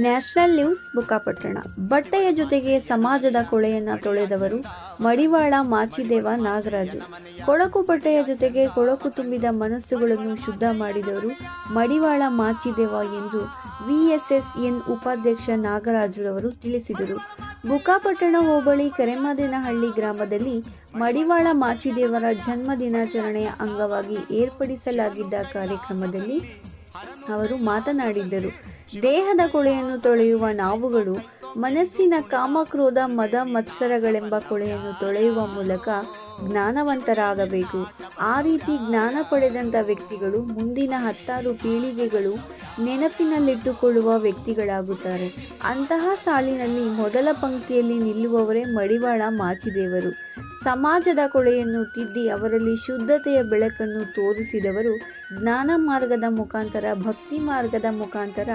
National news Bukkapatna ಬಟ್ಟೆಯ ಜೊತೆಗೆ ಸಮಾಜದ ಕೊಳೆಯನ್ನ ತೊಳೆದವರು ಮಡಿವಾಳ ಮಾಚಿದೇವ ನಾಗರಾಜು. ಕೊಳಕು ಬಟ್ಟೆಯ ಜೊತೆಗೆ ಕೊಳಕು ತುಂಬಿದ ಮನಸ್ಸುಗಳನ್ನು ಶುದ್ಧ ಮಾಡಿದವರು ಮಡಿವಾಳ ಮಾಚಿದೇವ ಎಂದು ವಿಎಸ್ಎಸ್ಎನ್ ಉಪಾಧ್ಯಕ್ಷ ನಾಗರಾಜುರವರು ತಿಳಿಸಿದರು. ಬುಕ್ಕಾಪಟ್ಟಣ ಹೋಬಳಿ ಕರೆಮಾದೇನಹಳ್ಳಿ ಗ್ರಾಮದಲ್ಲಿ ಮಡಿವಾಳ ಮಾಚಿದೇವರ ಜನ್ಮ ದಿನಾಚರಣೆಯ ಅಂಗವಾಗಿ ಏರ್ಪಡಿಸಲಾಗಿದ್ದ ಕಾರ್ಯಕ್ರಮದಲ್ಲಿ ಅವರು ಮಾತನಾಡಿದ್ದರು ದೇಹದ ಕೊಳೆಯನ್ನು ತೊಳೆಯುವ ನಾವುಗಳು ಮನಸ್ಸಿನ ಕಾಮಕ್ರೋಧ, ಮದ ಮತ್ಸರಗಳೆಂಬ ಕೊಳೆಯನ್ನು ತೊಳೆಯುವ ಮೂಲಕ ಜ್ಞಾನವಂತರಾಗಬೇಕು. ಆ ರೀತಿ ಜ್ಞಾನ ಪಡೆದಂಥ ವ್ಯಕ್ತಿಗಳು ಮುಂದಿನ ಹತ್ತಾರು ಪೀಳಿಗೆಗಳು ನೆನಪಿನಲ್ಲಿಟ್ಟುಕೊಳ್ಳುವ ವ್ಯಕ್ತಿಗಳಾಗುತ್ತಾರೆ. ಅಂತಹ ಸಾಲಿನಲ್ಲಿ ಮೊದಲ ಪಂಕ್ತಿಯಲ್ಲಿ ನಿಲ್ಲುವವರೇ ಮಡಿವಾಳ ಮಾಚಿದೇವರು. ಸಮಾಜದ ಕೊಳೆಯನ್ನು ತಿದ್ದಿ ಅವರಲ್ಲಿ ಶುದ್ಧತೆಯ ಬೆಳಕನ್ನು ತೋರಿಸಿದವರು ಜ್ಞಾನ ಮಾರ್ಗದ ಮುಖಾಂತರ, ಭಕ್ತಿ ಮಾರ್ಗದ ಮುಖಾಂತರ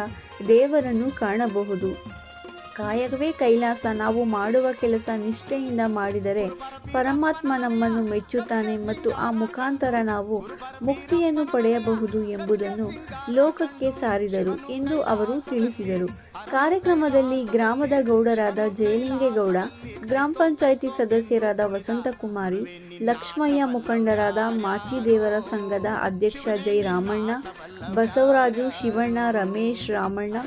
ದೇವರನ್ನು ಕಾಣಬಹುದು. ಕಾಯಕವೇ ಕೈಲಾಸ, ನಾವು ಮಾಡುವ ಕೆಲಸ ನಿಷ್ಠೆಯಿಂದ ಮಾಡಿದರೆ ಪರಮಾತ್ಮ ನಮ್ಮನ್ನು ಮೆಚ್ಚುತ್ತಾನೆ ಮತ್ತು ಆ ಮುಖಾಂತರ ನಾವು ಮುಕ್ತಿಯನ್ನು ಪಡೆಯಬಹುದು ಎಂಬುದನ್ನು ಲೋಕಕ್ಕೆ ಸಾರಿದರು ಎಂದು ಅವರು ತಿಳಿಸಿದರು. ಕಾರ್ಯಕ್ರಮದಲ್ಲಿ ಗ್ರಾಮದ ಗೌಡರಾದ ಜಯಲಿಂಗೇಗೌಡ, ಗ್ರಾಮ ಪಂಚಾಯಿತಿ ಸದಸ್ಯರಾದ ವಸಂತಕುಮಾರಿ, ಲಕ್ಷ್ಮಯ್ಯ ಮುಖಂಡರಾದ ಮಾಚಿದೇವರ ಸಂಘದ ಅಧ್ಯಕ್ಷ ಜೈ ರಾಮಣ್ಣ ಬಸವರಾಜು ಶಿವಣ್ಣ, ರಮೇಶ್ ರಾಮಣ್ಣ,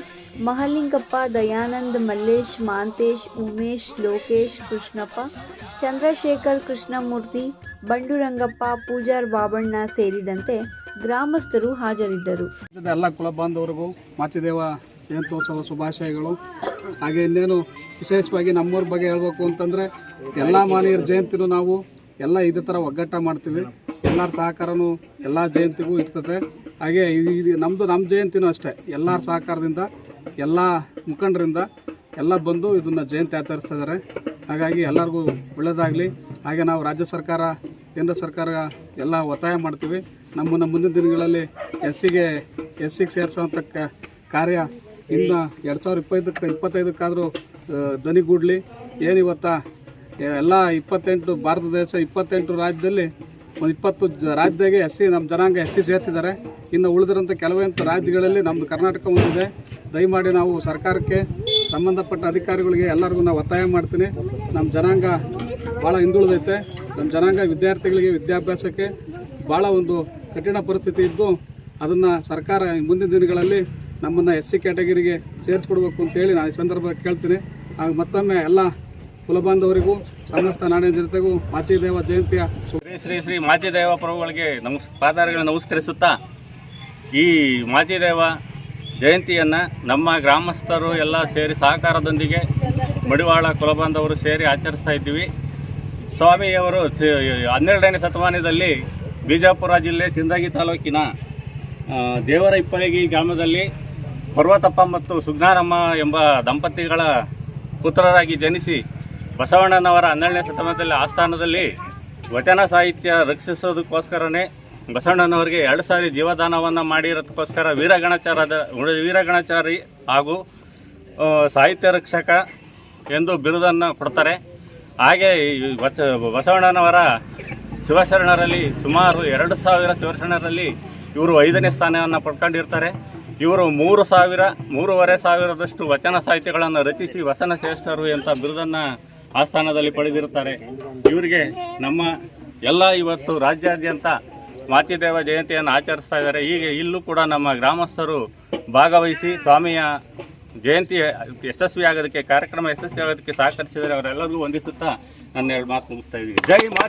ಮಹಲಿಂಗಪ್ಪ, ದಯಾನಂದ್, ಮಲ್ಲೇಶ್, ಮಾಂತೇಶ್, ಉಮೇಶ್, ಲೋಕೇಶ್, ಕೃಷ್ಣಪ್ಪ, ಚಂದ್ರಶೇಖರ್ ಕೃಷ್ಣಮೂರ್ತಿ, ಬಂಡುರಂಗಪ್ಪ, ಪೂಜಾರ್ ಬಾಬಣ್ಣ ಸೇರಿದಂತೆ ಗ್ರಾಮಸ್ಥರು ಹಾಜರಿದ್ದರು. ಎಲ್ಲ ಕುಲ ಬಾಂಧವರಿಗೂ ಮಾಚಿದೇವ ಜಯಂತ್ಯೋತ್ಸವ ಶುಭಾಶಯಗಳು. ಹಾಗೆ ಇನ್ನೇನು ವಿಶೇಷವಾಗಿ ನಮ್ಮೂರ ಬಗ್ಗೆ ಹೇಳಬೇಕು ಅಂತಂದರೆ ಎಲ್ಲ ಮಾನವೀಯರ ಜಯಂತಿನೂ ನಾವು ಎಲ್ಲ ಇದೇ ಥರ ಒಗ್ಗಟ್ಟ ಮಾಡ್ತೀವಿ. ಎಲ್ಲರ ಸಹಕಾರನೂ ಎಲ್ಲ ಜಯಂತಿಗೂ ಇರ್ತದೆ. ಹಾಗೆ ಇದು ನಮ್ಮದು ನಮ್ಮ ಜಯಂತಿನೂ ಅಷ್ಟೇ. ಎಲ್ಲರ ಸಹಕಾರದಿಂದ, ಎಲ್ಲ ಮುಖಂಡರಿಂದ ಎಲ್ಲ ಬಂದು ಇದನ್ನು ಜಯಂತಿ ಆಚರಿಸ್ತಾ ಇದ್ದಾರೆ ಹಾಗಾಗಿ ಎಲ್ಲರಿಗೂ ಒಳ್ಳೆಯದಾಗಲಿ ಹಾಗೆ ನಾವು ರಾಜ್ಯ ಸರ್ಕಾರ, ಕೇಂದ್ರ ಸರ್ಕಾರ ಎಲ್ಲ ಒತ್ತಾಯ ಮಾಡ್ತೀವಿ. ನಮ್ಮನ್ನು ಮುಂದಿನ ದಿನಗಳಲ್ಲಿ ಎಸ್ ಸಿಗೆ ಎಸ್ ಸಿಗೆ ಕಾರ್ಯ ಇನ್ನು ಎರಡು ಸಾವಿರ ಇಪ್ಪತ್ತಕ್ಕೆ, ಇಪ್ಪತ್ತೈದಕ್ಕಾದರೂ ದನಿಗೂಡ್ಲಿ ಏನಿವತ್ತ ಎಲ್ಲ ಇಪ್ಪತ್ತೆಂಟು ಭಾರತ ದೇಶ, ಇಪ್ಪತ್ತೆಂಟು ರಾಜ್ಯದಲ್ಲಿ ಒಂದು ಇಪ್ಪತ್ತು ರಾಜ್ಯದಾಗೆ ಎಸ್ ಸಿ ನಮ್ಮ ಜನಾಂಗ ಎಸ್ ಸಿ ಸೇರಿಸಿದ್ದಾರೆ. ಇನ್ನು ಉಳಿದಿರೋಂಥ ಕೆಲವೇಂಥ ರಾಜ್ಯಗಳಲ್ಲಿ ನಮ್ಮದು ಕರ್ನಾಟಕ ಒಂದಿದೆ. ದಯಮಾಡಿ ನಾವು ಸರ್ಕಾರಕ್ಕೆ ಸಂಬಂಧಪಟ್ಟ ಅಧಿಕಾರಿಗಳಿಗೆ ಎಲ್ಲರಿಗೂ ನಾವು ಒತ್ತಾಯ ಮಾಡ್ತೀನಿ. ನಮ್ಮ ಜನಾಂಗ ಭಾಳ ಹಿಂದುಳಿದೈತೆ. ನಮ್ಮ ಜನಾಂಗ ವಿದ್ಯಾರ್ಥಿಗಳಿಗೆ ವಿದ್ಯಾಭ್ಯಾಸಕ್ಕೆ ಭಾಳ ಒಂದು ಕಠಿಣ ಪರಿಸ್ಥಿತಿ ಇದ್ದು, ಅದನ್ನು ಸರ್ಕಾರ ಮುಂದಿನ ದಿನಗಳಲ್ಲಿ ನಮ್ಮನ್ನು ಎಸ್ ಸಿ ಕ್ಯಾಟಗರಿಗೆ ಸೇರಿಸ್ಕೊಡ್ಬೇಕು ಅಂತೇಳಿ ನಾನು ಈ ಸಂದರ್ಭದಲ್ಲಿ ಕೇಳ್ತೀನಿ. ಹಾಗೂ ಮತ್ತೊಮ್ಮೆ ಎಲ್ಲ ಕುಲಬಾಂಧವರಿಗೂ, ಸಮಸ್ತ ನಾಡಿನ ಜನತೆಗೂ ಮಾಚಿದೇವ ಜಯಂತಿಯ ಶ್ರೀ ಶ್ರೀ ಶ್ರೀ ಮಾಚಿದೇವ ಪ್ರಭುಗಳಿಗೆ ನಮಸ್ ಪಾದಾರಗಳನ್ನು ನಮಸ್ಕರಿಸುತ್ತಾ ಈ ಮಾಚಿದೇವ ಜಯಂತಿಯನ್ನು ನಮ್ಮ ಗ್ರಾಮಸ್ಥರು ಎಲ್ಲ ಸೇರಿ ಸಹಕಾರದೊಂದಿಗೆ ಮಡಿವಾಳ ಕುಲಬಾಂಧವರು ಸೇರಿ ಆಚರಿಸ್ತಾ ಇದ್ದೀವಿ. ಸ್ವಾಮಿಯವರು ಹನ್ನೆರಡನೇ ಶತಮಾನದಲ್ಲಿ ಬಿಜಾಪುರ ಜಿಲ್ಲೆ ಸಿಂದಗಿ ತಾಲೂಕಿನ ದೇವರ ಇಪ್ಪಳಗಿ ಗ್ರಾಮದಲ್ಲಿ ಪರ್ವತಪ್ಪ ಮತ್ತು ಸುಜ್ಞಾನಮ್ಮ ಎಂಬ ದಂಪತಿಗಳ ಪುತ್ರರಾಗಿ ಜನಿಸಿ ಬಸವಣ್ಣನವರ ಹನ್ನೆರಡನೇ ಶತಮಾನದಲ್ಲಿ ಆಸ್ಥಾನದಲ್ಲಿ ವಚನ ಸಾಹಿತ್ಯ ರಕ್ಷಿಸೋದಕ್ಕೋಸ್ಕರನೇ ಬಸವಣ್ಣನವರಿಗೆ ಎರಡು ಸಾರಿ ಜೀವದಾನವನ್ನು ಮಾಡಿರೋದಕ್ಕೋಸ್ಕರ ವೀರಗಣಾಚಾರದ ವೀರಗಣಚಾರಿ ಹಾಗೂ ಸಾಹಿತ್ಯ ರಕ್ಷಕ ಎಂದು ಬಿರುದನ್ನು ಕೊಡ್ತಾರೆ. ಹಾಗೆ ವಚ, ಬಸವಣ್ಣನವರ ಶಿವಶರಣರಲ್ಲಿ ಸುಮಾರು ಎರಡು ಸಾವಿರ ಶಿವಶರಣರಲ್ಲಿ ಇವರು ಐದನೇ ಸ್ಥಾನವನ್ನು ಪಡ್ಕೊಂಡಿರ್ತಾರೆ. ಇವರು ಮೂರು ಸಾವಿರ, ಮೂರುವರೆ ಸಾವಿರದಷ್ಟು ವಚನ ಸಾಹಿತ್ಯಗಳನ್ನು ರಚಿಸಿ ವಚನ ಶ್ರೇಷ್ಠರು ಅಂತ ಬಿರುದನ್ನು ಆಸ್ಥಾನದಲ್ಲಿ ಪಡೆದಿರುತ್ತಾರೆ. ಇವರಿಗೆ ನಮ್ಮ ಎಲ್ಲ ಇವತ್ತು ರಾಜ್ಯಾದ್ಯಂತ ಮಾಚಿದೇವ ಜಯಂತಿಯನ್ನು ಆಚರಿಸ್ತಾ ಇದ್ದಾರೆ. ಹೀಗೆ ಇಲ್ಲೂ ಕೂಡ ನಮ್ಮ ಗ್ರಾಮಸ್ಥರು ಭಾಗವಹಿಸಿ ಸ್ವಾಮಿಯ ಜಯಂತಿ ಯಶಸ್ವಿ ಆಗೋದಕ್ಕೆ, ಕಾರ್ಯಕ್ರಮ ಯಶಸ್ವಿ ಆಗೋದಕ್ಕೆ ಸಹಕರಿಸಿದರೆ ಅವರೆಲ್ಲರಿಗೂ ವಂದಿಸುತ್ತಾ ನನ್ನ ಎರಡು ಮಾತು ಮುಗಿಸ್ತಾ ಇದ್ದೀವಿ ಜೈ ಮಾತೆ